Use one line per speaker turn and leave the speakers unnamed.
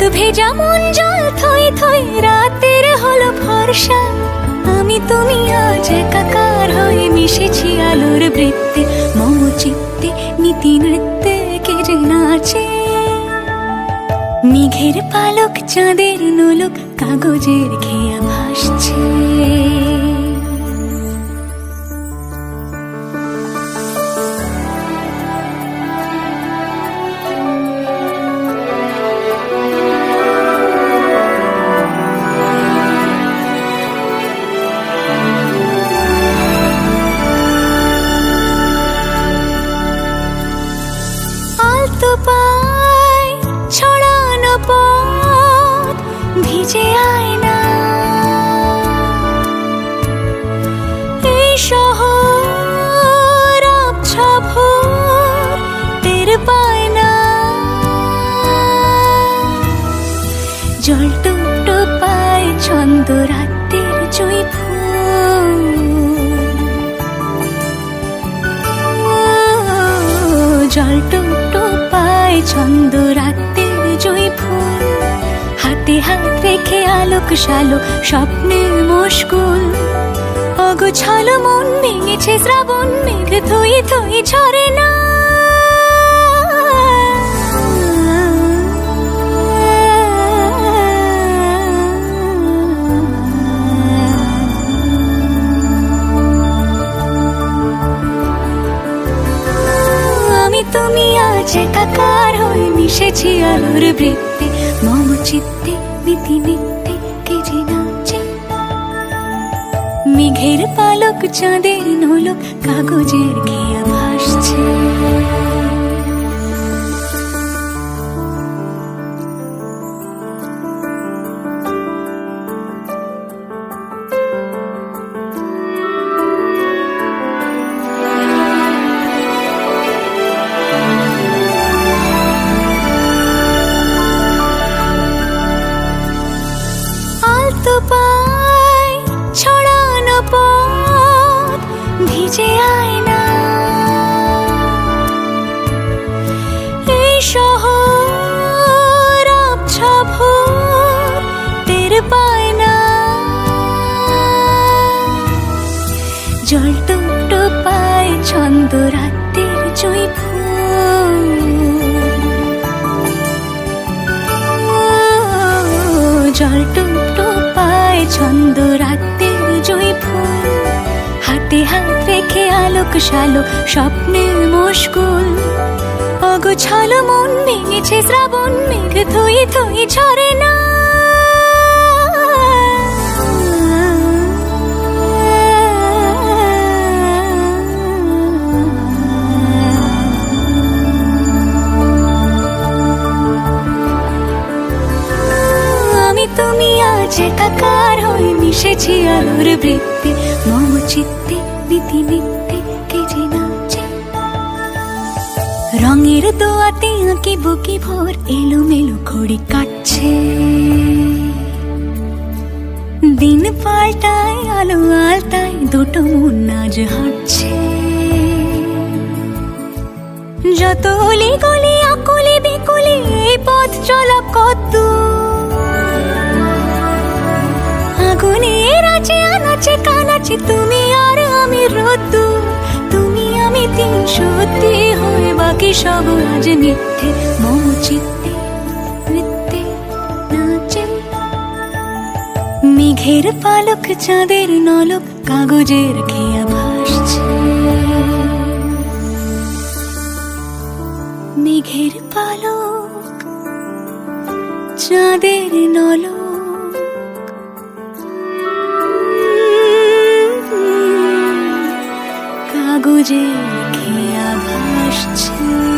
কাক ভেজা মন জল থই থই রাতের হলো ভরসা। আমি তুমি আজ একাকার হয়ে মিশেছি আলোর বৃত্তে। মম চিত্তে, নীতি নৃত্যে কে যে নাচে। মেঘের পালক, চাঁদের নোলক, কাগজের খেয়া ভাসছে। জল টুকটো পায় ছন্দ রাতের জয় ফুল। হাতে হাত রেখে আলোক শালোক স্বপ্নে মুশকুল। অগোছালো মন ভেঙেছে শ্রাবণ মেঘ ধুই ধুই ঝরে না। তুমি আজ একাকার হয়ে মিশেছি আলোর বৃত্তে। মম চিত্তে, নীতি নিত্যে, কে যে নাচে। মেঘের পালক, চাঁদের নলক কাগজের খেয়া ভাসছে। পায় ছড়ানো পথ ভিজে আয় না এই শহর আবছা ভোর পায় না জল টুকটো পায় ছন্দ রাতের জুই ফুল। জল টুকটো পায় ছন্দ রাতের জয় ফুল। হাতে হাত রেখে আলোক শালোক স্বপ্নে মুশকুল। অগোছালো মন ভেঙেছে শ্রাবণ মেঘ থই থই ঝরে না। আজ হয়ে মিশেছি আলোর বৃত্তে, মম চিত্তে, নীতি নিত্যে, কে যে নাচে। রঙের দোয়াতে আঁকি বুকি ভোর এলো মেলো ঘড়ি কাটছে। দিন পাল্টায়, আলো আলতায়, দুটো মন হাঁটছে। যত অলি গলি আকলি বিকলি এই পথ কানাচে তুমি আর আমি রোদ্দু তুমি আমি তিন সত্যি হয়ে বাকি সব আজ মিথ্যে। মম চিত্তে নাচে। মেঘের পালক চাঁদের নলক কাগজের খেয়া ভাসছে। মেঘের পালক চাঁদের নলক গুজে কি আবাস ছিল।